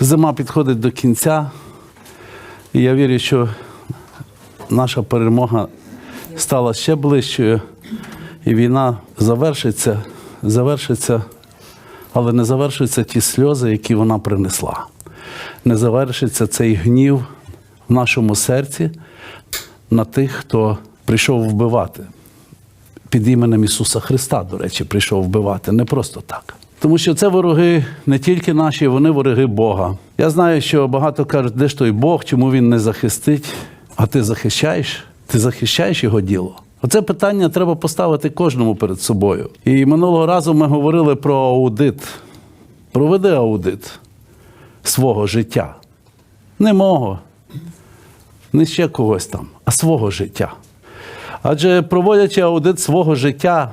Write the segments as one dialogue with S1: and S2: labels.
S1: Зима підходить до кінця, і я вірю, що наша перемога стала ще ближчою, і війна завершиться, завершиться, але не завершаться ті сльози, які вона принесла. Не завершиться цей гнів в нашому серці на тих, хто прийшов вбивати. Під іменем Ісуса Христа, до речі, прийшов вбивати не просто так. Тому що це вороги не тільки наші, вони вороги Бога. Я знаю, що багато кажуть, де ж той Бог, чому він не захистить, а ти захищаєш, ти захищаєш його діло. Оце питання треба поставити кожному перед собою. І минулого разу ми говорили про аудит. Проведи аудит свого життя. Не мого, не ще когось там, а свого життя. Адже проводячи аудит свого життя,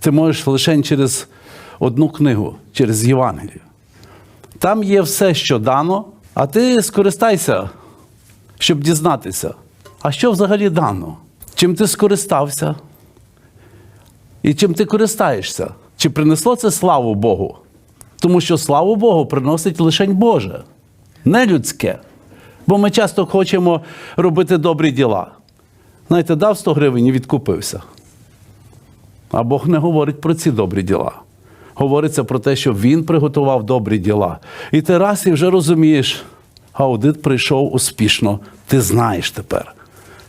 S1: ти можеш лише через одну книгу, через Євангелію. Там є все, що дано, а ти скористайся, щоб дізнатися, а що взагалі дано? Чим ти скористався? І чим ти користаєшся? Чи принесло це славу Богу? Тому що славу Богу приносить лише Боже, не людське. Бо ми часто хочемо робити добрі діла. Знаєте, дав 100 гривень і відкупився. А Бог не говорить про ці добрі діла. Говориться про те, що Він приготував добрі діла. І ти раз і вже розумієш, аудит прийшов успішно. Ти знаєш тепер,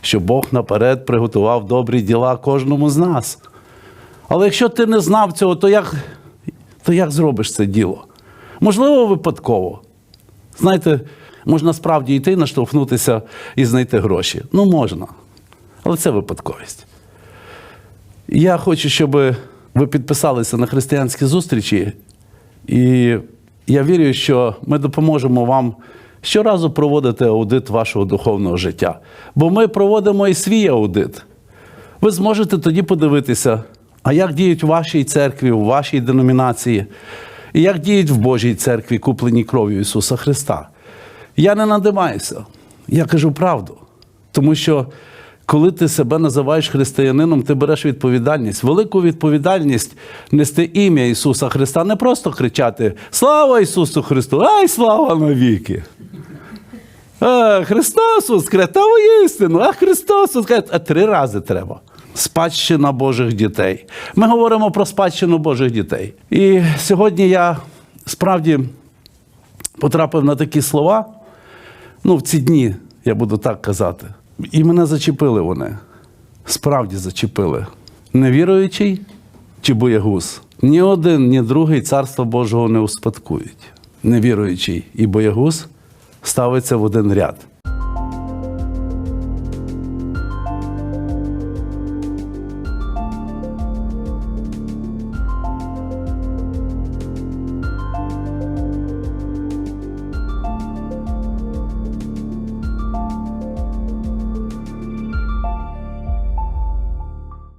S1: що Бог наперед приготував добрі діла кожному з нас. Але якщо ти не знав цього, то як, то як зробиш це діло? Можливо, випадково. Знаєте, можна справді йти, наштовхнутися і знайти гроші. Ну, можна. Але це випадковість. Я хочу, щоб ви підписалися на християнські зустрічі, і я вірю, що ми допоможемо вам щоразу проводити аудит вашого духовного життя. Бо ми проводимо і свій аудит. Ви зможете тоді подивитися, а як діють в вашій церкві, у вашій деномінації, і як діють в Божій церкві, куплені кров'ю Ісуса Христа. Я не надимаюся, я кажу правду. Тому що коли ти себе називаєш християнином, ти береш відповідальність, велику відповідальність нести ім'я Ісуса Христа, не просто кричати Слава Ісусу Христу! Ай, слава навіки! А, Христос воскрес, та воістину, а Христос воскрес. А три рази треба. Спадщина Божих дітей. Ми говоримо про спадщину Божих дітей. І сьогодні я справді потрапив на такі слова. Ну, в ці дні, я буду так казати. І мене зачепили вони. Справді зачепили. Невіруючий чи боягуз? Ні один, ні другий царство Божого не успадкують. Невіруючий і боягуз ставиться в один ряд.